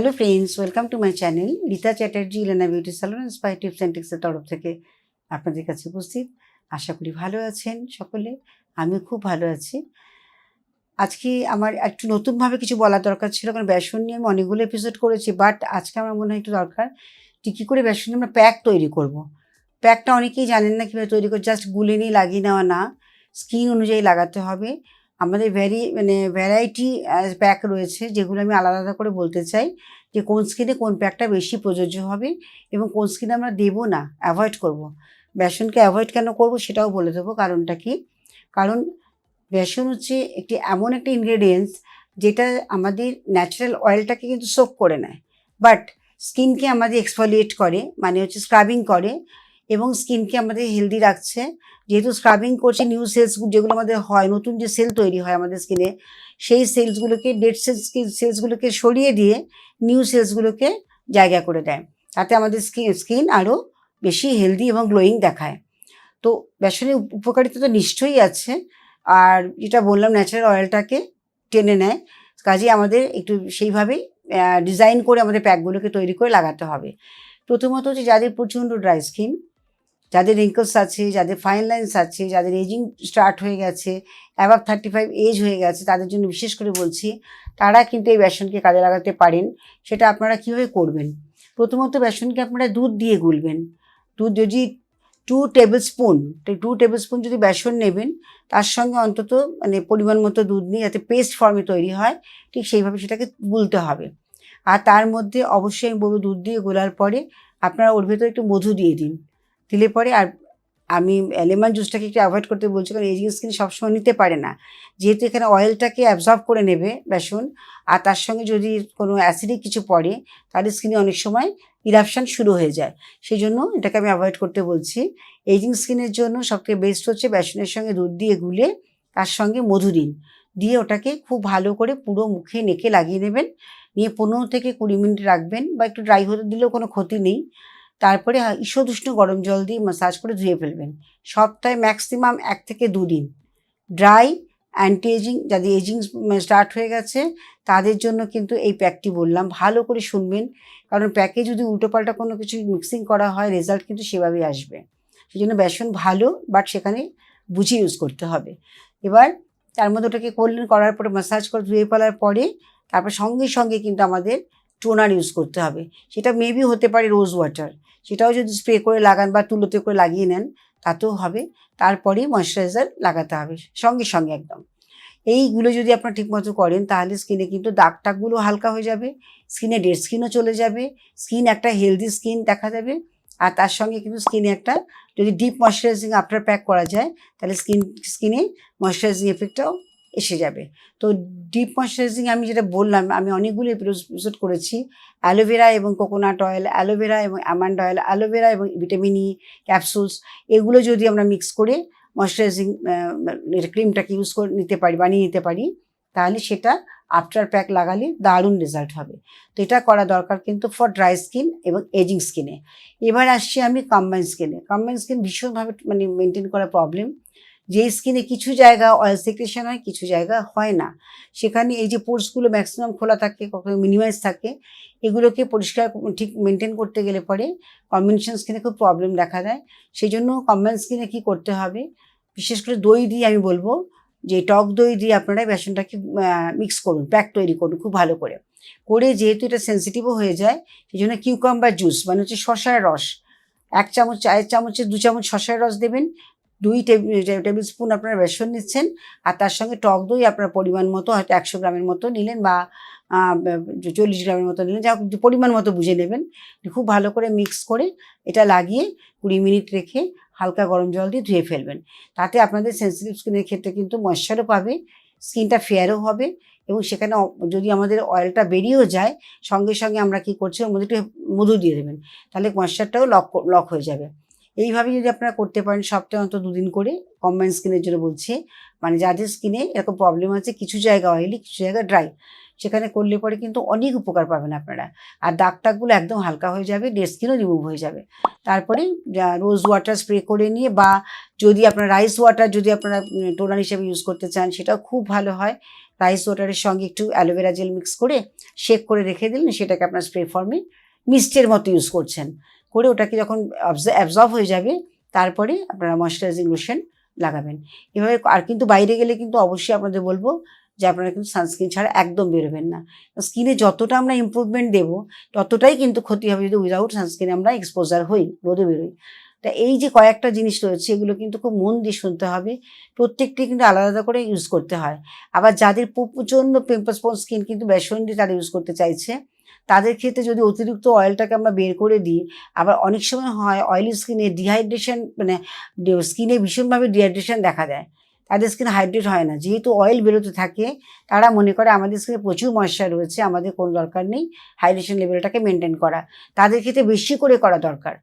Hello friends welcome to my channel Rita Chatterjee Elena beauty salon spy tips and টিক্সের তরফ থেকে আপনাদের কাছে উপস্থিত। আশা করি ভালো আছেন সকলে, আমিও খুব ভালো আছি। আজকে আমার একটু নতুনভাবে কিছু বলার দরকার ছিল, কারণ বেসন নিয়ে আমি অনেকগুলো এপিসোড করেছি বাট আজকে আমার মনে হয় একটু দরকার যে কী করে বেসন আমরা প্যাক তৈরি করব। প্যাকটা অনেকেই জানেন না কীভাবে তৈরি করে জাস্ট গুলে নিয়ে লাগিয়ে নেওয়া না। স্কিন অনুযায়ী লাগাতে হবে। আমাদের ভ্যারি মানে ভ্যারাইটি প্যাক রয়েছে, যেগুলো আমি আলাদা আলাদা করে বলতে চাই, যে কোন স্কিনে কোন প্যাকটা বেশি প্রযোজ্য হবে এবং কোন স্কিনে আমরা দেবো না অ্যাভয়েড করব। বেসনকে অ্যাভয়েড কেন করব সেটাও বলে দেবো কারণটা কি কারণ বেসন হচ্ছে একটি এমন একটা ইনগ্রেডিয়েন্টস যেটা আমাদের ন্যাচারাল অয়েলটাকে কিন্তু সোক করে নেয় বাট স্কিনকে আমাদের এক্সফলিয়েট করে মানে হচ্ছে স্ক্রাবিং করে এবং স্কিনকে আমাদের হেলদি রাখছে। যেহেতু স্ক্রাবিং করছে নিউ সেলস যেগুলো আমাদের হয়, নতুন যে সেল তৈরি হয় আমাদের স্কিনে সেই সেলসগুলোকে ডেড সেলস সেলসগুলোকে সরিয়ে দিয়ে নিউ সেলসগুলোকে জায়গা করে দেয়। তাতে আমাদের স্কিন স্কিন আরও বেশি হেলদি এবং গ্লোয়িং দেখায়। তো বেসনের উপকারিতা তো নিশ্চয়ই আছে। আর যেটা বললাম ন্যাচারাল অয়েলটাকে টেনে নেয়। কাজেই আমাদের একটু সেইভাবেই ডিজাইন করে আমাদের প্যাকগুলোকে তৈরি করে লাগাতে হবে। প্রথমত হচ্ছে যাদের প্রচণ্ড ড্রাই স্কিন যাদের রিঙ্কলস আছে, যাদের ফাইন লাইন্স আছে, যাদের এজিং স্টার্ট হয়ে গেছে অ্যাবাভ থার্টি ফাইভ এজ হয়ে গেছে, তাদের জন্য বিশেষ করে বলছি, তারা কিন্তু এই বেসনকে কাজে লাগাতে পারেন। সেটা আপনারা কীভাবে করবেন? প্রথমত বেসনকে আপনারা দুধ দিয়ে গুলবেন। দুধ যদি two table spoon two table spoon যদি বেসন নেবেন, তার সঙ্গে অন্তত মানে পরিমাণ মতো দুধ নিয়ে যাতে পেস্ট ফর্মে তৈরি হয়, ঠিক সেইভাবে সেটাকে গুলতে হবে। আর তার মধ্যে অবশ্যই আমি বলব দুধ দিয়ে গোলার পরে আপনারা ওর ভেতরে একটু মধু দিয়ে দিন। দিলে পরে আর আমি লেমন জুসটাকে একটু অ্যাভয়েড করতে বলছি, কারণ এজিং স্কিন সবসময় নিতে পারে না। যেহেতু এখানে অয়েলটাকে অ্যাবজর্ব করে নেবে বেসন, আর তার সঙ্গে যদি কোনো অ্যাসিডিক কিছু পড়ে, তাহলে স্কিনে অনেক সময় ইরাপশান শুরু হয়ে যায়। সেই জন্য এটাকে আমি অ্যাভয়েড করতে বলছি। এজিং স্কিনের জন্য সবথেকে বেস্ট হচ্ছে বেসনের সঙ্গে দুধ দিয়ে গুলে তার সঙ্গে মধু দিন। দিয়ে ওটাকে খুব ভালো করে পুরো মুখে নেকে লাগিয়ে নেবেন। নিয়ে পনেরো থেকে কুড়ি মিনিট রাখবেন বা একটু ড্রাই হতে দিলেও কোনো ক্ষতি নেই। তারপরে ঈষদ উষ্ণ গরম জল দিয়ে মাসাজ করে ধুয়ে ফেলবেন। সপ্তাহে ম্যাক্সিমাম এক থেকে দুদিন। ড্রাই অ্যান্টি এজিং যাদের এজিং স্টার্ট হয়ে গেছে, তাদের জন্য কিন্তু এই প্যাকটি বললাম। ভালো করে শুনবেন, কারণ প্যাকে যদি উল্টোপাল্টা কোনো কিছু মিক্সিং করা হয় রেজাল্ট কিন্তু সেভাবেই আসবে। সেই জন্য বেসন ভালো বাট সেখানে বুঝে ইউজ করতে হবে। এবার তার মধ্যে ওটাকে করলেন, করার পরে মাসাজ করে ধুয়ে ফেলার পরে, তারপর সঙ্গে সঙ্গে কিন্তু আমাদের টোনার ইউজ করতে হবে। সেটা মেবি হতে পারে রোজ ওয়াটার সেটাও যদি স্প্রে করে লাগান বা তুলোতে করে লাগিয়ে নেন, তাতেও হবে। তারপরেই ময়শ্চারাইজার লাগাতে হবে, সঙ্গে সঙ্গে একদম। এইগুলো যদি আপনারা ঠিকমতো করেন, তাহলে স্কিনে কিন্তু দাগ টাগগুলো হালকা হয়ে যাবে স্কিনে ডেড স্কিনও চলে যাবে স্কিন একটা হেলদি স্কিন দেখা যাবে আর তার সঙ্গে কিন্তু স্কিনে একটা যদি ডিপ ময়শ্চারাইজিং আফটার প্যাক করা যায়, তাহলে স্কিন স্কিনে ময়শ্চারাইজিং এফেক্টটাও এসে যাবে। তো ডিপ ময়শ্চারাইজিং আমি যেটা বললাম, আমি অনেকগুলো এপিসোড করেছি। অ্যালোভেরা এবং কোকোনাট অয়েল অ্যালোভেরা এবং অ্যামান্ড অয়েল অ্যালোভেরা এবং ভিটামিন ই ক্যাপসুলস এগুলো যদি আমরা মিক্স করে ময়শ্চারাইজিং ক্রিমটাকে ইউজ করে নিতে পারি, বানিয়ে নিতে পারি, তাহলে সেটা আফটার প্যাক লাগালে দারুণ রেজাল্ট হবে। তো এটা করা দরকার কিন্তু ফর ড্রাই স্কিন এবং এজিং স্কিনে এবার আসছি আমি কম্বাইন স্কিনে কম্বাইন স্কিন ভীষণভাবে মানে মেনটেন করা প্রবলেম যে স্কিনে কিছু জায়গা অয়েল সিক্রেশন হয়, কিছু জায়গা হয় না। সেখানে এই যে পোর্সগুলো ম্যাক্সিমাম খোলা থাকে, কখনো মিনিমাইজ থাকে, এগুলোকে পরিষ্কার ঠিক মেনটেন করতে গেলে পরে কম্বিনেশন স্কিনে খুব প্রবলেম দেখা দেয়। সেই জন্য কম্বাইন স্কিনে কী করতে হবে, বিশেষ করে দই দিয়ে আমি বলব, যে টক দই দিয়ে আপনারা বেসনটাকে মিক্স করুন প্যাক তৈরি করুন খুব ভালো করে। করে যেহেতু এটা সেন্সিটিভও হয়ে যায় সেই জন্য কিউকাম্বার জুস মানে হচ্ছে শশার রস। এক চামচ, চায়ের চামচে দু চামচ শশার রস দেবেন দুই টেবিল টেবিল স্পুন আপনারা বেসন নিচ্ছেন, আর তার সঙ্গে টক দই আপনার পরিমাণ মতো হয়তো একশো গ্রামের মতো নিলেন বা চল্লিশ গ্রামের মতো নিলেন, যা পরিমাণ মতো বুঝে নেবেন। খুব ভালো করে মিক্স করে এটা লাগিয়ে কুড়ি মিনিট রেখে হালকা গরম জল দিয়ে ধুয়ে ফেলবেন। তাতে আপনাদের সেন্সিটিভ স্কিনের ক্ষেত্রে কিন্তু ময়শ্চারও পাবে স্কিনটা ফেয়ারও হবে এবং সেখানে যদি আমাদের অয়েলটা বেরিয়েও যায়, সঙ্গে সঙ্গে আমরা কি করছি, ওর মধ্যে একটু মধু দিয়ে দেবেন। তাহলে ময়শ্চারটাও লক লক হয়ে যাবে। এইভাবে যদি আপনারা করতে পারেন, সপ্তাহে অন্তত দুদিন করে কম্বাইন স্কিনের জন্য বলছি। মানে যাদের স্কিনে এরকম প্রবলেম আছে, কিছু জায়গা অয়েলি কিছু জায়গা ড্রাই সেখানে করলে পরে কিন্তু অনেক উপকার পাবেন আপনারা। আর দাগ টাগগুলো একদম হালকা হয়ে যাবে ডেড স্কিনও রিমুভ হয়ে যাবে। তারপরে রোজ ওয়াটার স্প্রে করে নিয়ে বা যদি আপনার রাইস ওয়াটার যদি আপনারা টোনার হিসেবে ইউজ করতে চান, সেটাও খুব ভালো হয়। রাইস ওয়াটারের সঙ্গে একটু অ্যালোভেরা জেল মিক্স করে শেক করে রেখে দিলেন, সেটাকে আপনার স্প্রে ফর্মে মিস্টের মতো ইউজ করছেন। করে ওটাকে যখন অ্যাবজর্ব হয়ে যাবে, তারপরে আপনারা ময়শ্চারাইজিং লোশন লাগাবেন। এভাবে আর কিন্তু বাইরে গেলে কিন্তু অবশ্যই আপনাদের বলব যে আপনারা কিন্তু সানস্ক্রিন ছাড়া একদম বেরোবেন না। স্কিনে যতটা আমরা ইম্প্রুভমেন্ট দেবো, ততটাই কিন্তু ক্ষতি হবে যদি উইদাউট সানস্ক্রিন আমরা এক্সপোজার হই, রোদে বেরোই। তা এই যে কয়েকটা জিনিস রয়েছে, এগুলো কিন্তু খুব মন দিয়ে শুনতে হবে। প্রত্যেকটি কিন্তু আলাদা আলাদা করে ইউজ করতে হয়। আবার যাদের প্রচণ্ড পিম্পলস স্কিন কিন্তু বেসন দিয়ে তারা ইউজ করতে চাইছে তাদের ক্ষেত্রে যদি অতিরিক্ত অয়েলটাকে আমরা বের করে দিই, আবার অনেক সময় হয় অয়েলি স্কিনে ডিহাইড্রেশন মানে স্কিনে ভীষণভাবে ডিহাইড্রেশন দেখা দেয়। তাদের স্কিন হাইড্রেট হয় না। যেহেতু অয়েল বেরোতে থাকে, তারা মনে করে আমাদের স্কিনে প্রচুর ময়শ্চার রয়েছে, আমাদের কোনো দরকার নেই হাইড্রেশন লেভেলটাকে মেনটেন করা। তাদের ক্ষেত্রে বেশি করে করা দরকার।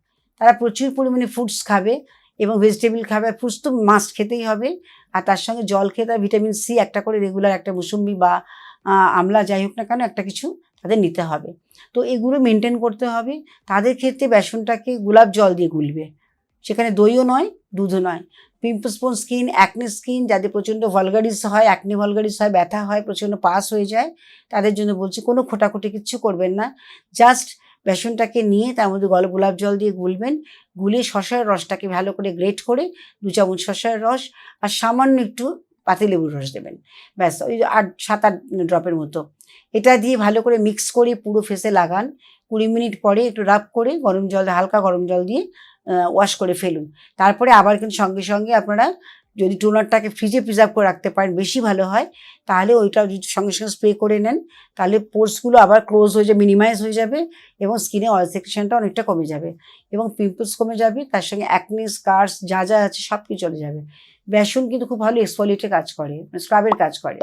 তারা প্রচুর পরিমাণে ফ্রুটস খাবে এবং ভেজিটেবল খাবে ফ্রুটস তো মাস্ট খেতেই হবে। আর তার সঙ্গে জল খেতে আর ভিটামিন সি একটা করে রেগুলার একটা মুসম্বি বা আমলা যাই হোক না কেন একটা কিছু তাদের নিতে হবে। তো এগুলো মেনটেন করতে হবে। তাদের ক্ষেত্রে বেসনটাকে গোলাপ জল দিয়ে গুলবে। সেখানে দইও নয়, দুধও নয়। পিম্পলসপোন স্কিন অ্যাকনে স্কিন যাদের প্রচণ্ড ভলগারিস হয় অ্যাকনে ভলগারিস হয়, ব্যথা হয়, প্রচণ্ড পাস হয়ে যায়, তাদের জন্য বলছি কোনো খোটাখুটি কিচ্ছু করবেন না। জাস্ট বেসনটাকে নিয়ে তার মধ্যে গল গোলাপ জল দিয়ে গুলবেন। গুলিয়ে শশার রসটাকে ভালো করে গ্রেট করে, দু চামচ শশার রস, আর সামান্য একটু পাতিলেবুর রস দেবেন। ব্যাস, ওই আট, সাত, আট ড্রপের মতো। এটা দিয়ে ভালো করে মিক্স করে পুরো ফেসে লাগান। কুড়ি মিনিট পরে একটু রাব করে গরম জল, হালকা গরম জল দিয়ে ওয়াশ করে ফেলুন। তারপরে আবার কিন্তু সঙ্গে সঙ্গে আপনারা যদি টোনারটাকে ফ্রিজে প্রিজার্ভ করে রাখতে পারেন, বেশি ভালো হয়, তাহলে ওইটাও যদি সঙ্গে সঙ্গে স্প্রে করে নেন, তাহলে পোর্সগুলো আবার ক্লোজ হয়ে যাবে মিনিমাইজ হয়ে যাবে এবং স্কিনে অয়েল সেকশনটা অনেকটা কমে যাবে এবং পিম্পলস কমে যাবে, তার সঙ্গে অ্যাকনি স্কার্স যা যা আছে সব কিছু চলে যাবে। বেসন কিন্তু খুব ভালো এক্সফলিয়েটে কাজ করে স্ক্রাবের কাজ করে।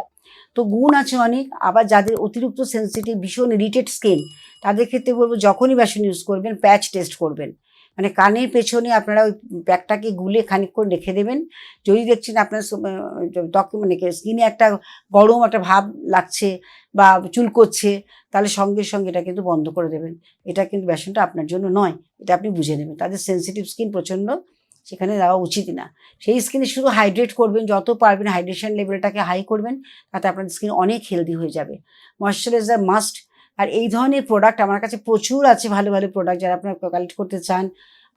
তো গুণ আছে অনেক, আবার যাদের অতিরিক্ত সেন্সিটিভ ভীষণ ইরিটেড স্কিন তাদের ক্ষেত্রে বলব যখনই বেসন ইউজ করবেন প্যাচ টেস্ট করবেন। মানে কানের পেছনে আপনারা ওই প্যাকটাকে গুলে খানিকক্ষণ রেখে দেবেন। যদি দেখছেন আপনার ত্বক মানে স্কিনে একটা গরম একটা ভাব লাগছে বা চুলকোচ্ছে তাহলে সঙ্গে সঙ্গে এটা কিন্তু বন্ধ করে দেবেন। এটা কিন্তু বেসনটা আপনার জন্য নয়, এটা আপনি বুঝে নেবেন। তাদের সেন্সিটিভ স্কিন প্রচণ্ড, সেখানে দেওয়া উচিত না। সেই স্কিনে শুধু হাইড্রেট করবেন, যত পারবেন হাইড্রেশন লেভেলটাকে হাই করবেন, তাতে আপনার স্কিন অনেক হেলদি হয়ে যাবে। ময়শ্চারাইজার মাস্ট আর এই ধরনের প্রোডাক্ট আমার কাছে প্রচুর আছে ভালো ভালো প্রোডাক্ট যারা আপনারা কালেক্ট করতে চান।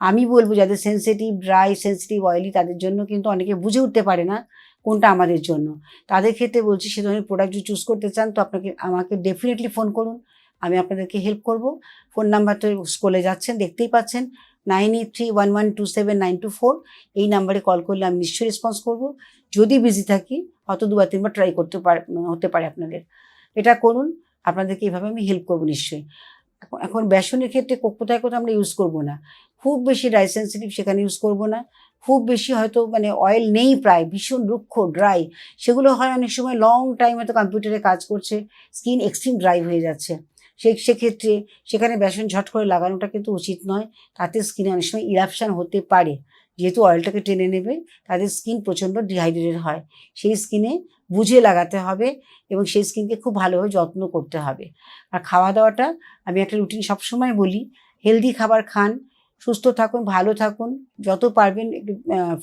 আমি বলব যাদের সেন্সিটিভ ড্রাই সেন্সিটিভ অয়েলি তাদের জন্য কিন্তু অনেকে বুঝে উঠতে পারে না কোনটা আমাদের জন্য। তাদের ক্ষেত্রে বলছি সে ধরনের প্রোডাক্ট যদি চুজ করতে চান তো আপনাকে, আমাকে ডেফিনেটলি ফোন করুন। আমি আপনাদেরকে হেল্প করব। ফোন নাম্বার তো স্কুলে যাচ্ছেন, দেখতেই পাচ্ছেন। Nine eight three one one two seven nine two four এই নাম্বারে কল করলে আমি নিশ্চয়ই রেসপন্স করব। যদি বিজি থাকি হয়তো দুবার তিনবার ট্রাই করতে পার, হতে পারে আপনাদের। এটা করুন। আপনাদেরকে এইভাবে আমি হেল্প করব নিশ্চয়ই। এখন বেসনের ক্ষেত্রে কোথায় কোথাও আমরা ইউজ করব না। খুব বেশি ড্রাই সেন্সিটিভ সেখানে ইউজ করব না। খুব বেশি হয়তো মানে অয়েল নেই প্রায়, ভীষণ রুক্ষ ড্রাই সেগুলো হয় অনেক সময় লং টাইম হয়তো কম্পিউটারে কাজ করছে স্কিন এক্সট্রিম ড্রাই হয়ে যাচ্ছে। সে সেক্ষেত্রে সেখানে বেসন ঝট করে লাগানোটা কিন্তু উচিত নয়। তাতে স্কিনে অনেক সময় ইরাপশান হতে পারে। যেহেতু অয়েলটাকে টেনে নেবে, তাদের স্কিন প্রচণ্ড ডিহাইড্রেটেড হয়। সেই স্কিনে বুঝে লাগাতে হবে এবং সেই স্কিনকে খুব ভালোভাবে যত্ন করতে হবে। আর খাওয়া দাওয়াটা আমি একটা রুটিন সবসময় বলি হেলদি খাবার খান, সুস্থ থাকুন, ভালো থাকুন, যত পারবেন একটু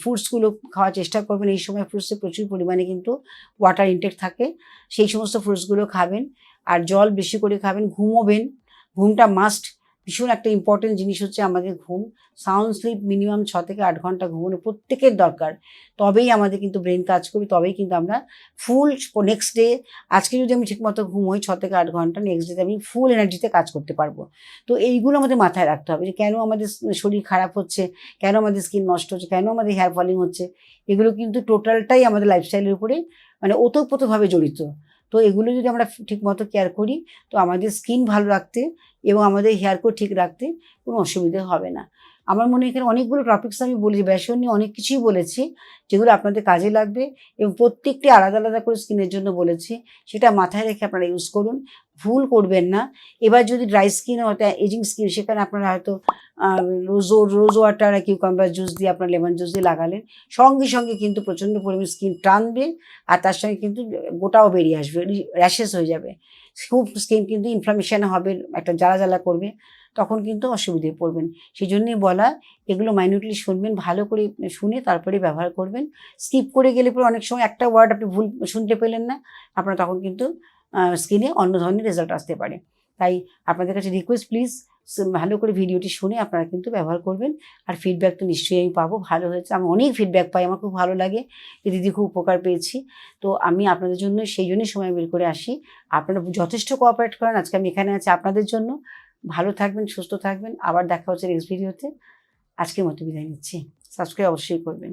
ফ্রুটসগুলো খাওয়ার চেষ্টা করবেন। এই সময় ফ্রুটসে প্রচুর পরিমাণে কিন্তু ওয়াটার ইনটেক থাকে। সেই সমস্ত ফ্রুটসগুলো খাবেন। আর জল বেশি করে খাবেন, ঘুমোবেন। ঘুমটা মাস্ট ভীষণ একটা ইম্পর্টেন্ট জিনিস হচ্ছে আমাদের ঘুম। সাউন্ড স্লিপ মিনিমাম ছ থেকে আট ঘণ্টা ঘুমানো প্রত্যেকের দরকার। তবেই আমাদের কিন্তু ব্রেন কাজ করবে, তবেই কিন্তু আমরা ফুল নেক্সট ডে আজকে যদি আমি ঠিকমতো ঘুমোই ছ থেকে আট ঘণ্টা নেক্সট ডেতে আমি ফুল এনার্জিতে কাজ করতে পারব। তো এইগুলো আমাদের মাথায় রাখতে হবে যে কেন আমাদের শরীর খারাপ হচ্ছে, কেন আমাদের স্কিন নষ্ট হচ্ছে, কেন আমাদের হেয়ার ফলিং হচ্ছে, এগুলো কিন্তু টোটালটাই আমাদের লাইফস্টাইলের উপরে মানে ওতপ্রোতভাবে জড়িত। তো এগুলো যদি আমরা ঠিক মতো কেয়ার করি, তো আমাদের স্কিন ভালো রাখতে এবং আমাদের হেয়ারকেও ঠিক রাখতে কোনো অসুবিধে হবে না। আমার মনে হয় এখানে অনেকগুলো টপিকস আমি বলেছি, বেসন নিয়ে অনেক কিছুই বলেছি, যেগুলো আপনাদের কাজে লাগবে এবং প্রত্যেকটি আলাদা আলাদা করে স্কিনের জন্য বলেছি, সেটা মাথায় রেখে আপনারা ইউজ করুন, ভুল করবেন না। এবার যদি ড্রাই স্কিন হয়তো এজিং স্কিন সেখানে আপনারা হয়তো রোজো রোজ ওয়াটার আর কিউকাম্বার জুস দিয়ে আপনার লেমন জুস দিয়ে লাগালেন। সঙ্গে সঙ্গে কিন্তু প্রচণ্ড পরিমাণে স্কিন টানবে আর তার সঙ্গে কিন্তু গোটাও বেরিয়ে আসবে র্যাশেস হয়ে যাবে। খুব স্কিন কিন্তু ইনফ্লামেশন হবে, একটা জ্বালা জ্বালা করবে, তখন কিন্তু অসুবিধায় পড়বেন। সেই জন্যই বলা, এগুলো মাইনিউটলি শুনবেন, ভালো করে শুনে তারপরে ব্যবহার করবেন। স্কিপ করে গেলে পরে অনেক সময় একটা ওয়ার্ড আপনি ভুল শুনতে পেলেন না, আপনার তখন কিন্তু স্কিনে অন্য ধরনের রেজাল্ট আসতে পারে। তাই আপনাদের কাছে রিকোয়েস্ট প্লিজ ভালো করে ভিডিওটি শুনে আপনারা কিন্তু ব্যবহার করবেন। আর ফিডব্যাক তো নিশ্চয়ই আমি পাবো। ভালো হয়েছে, আমি অনেক ফিডব্যাক পাই, আমার খুব ভালো লাগে। যে দিদি খুব উপকার পেয়েছি। তো আমি আপনাদের জন্য, সেই জন্যই সময় বের করে আসি। আপনারা যথেষ্ট কোঅপারেট করেন, আজকে আমি এখানে আছি আপনাদের জন্য। ভালো থাকবেন, সুস্থ থাকবেন। আবার দেখা হচ্ছে নেক্সট ভিডিওতে আজকের মতো বিদায় নিচ্ছি। সাবস্ক্রাইব অবশ্যই করবেন।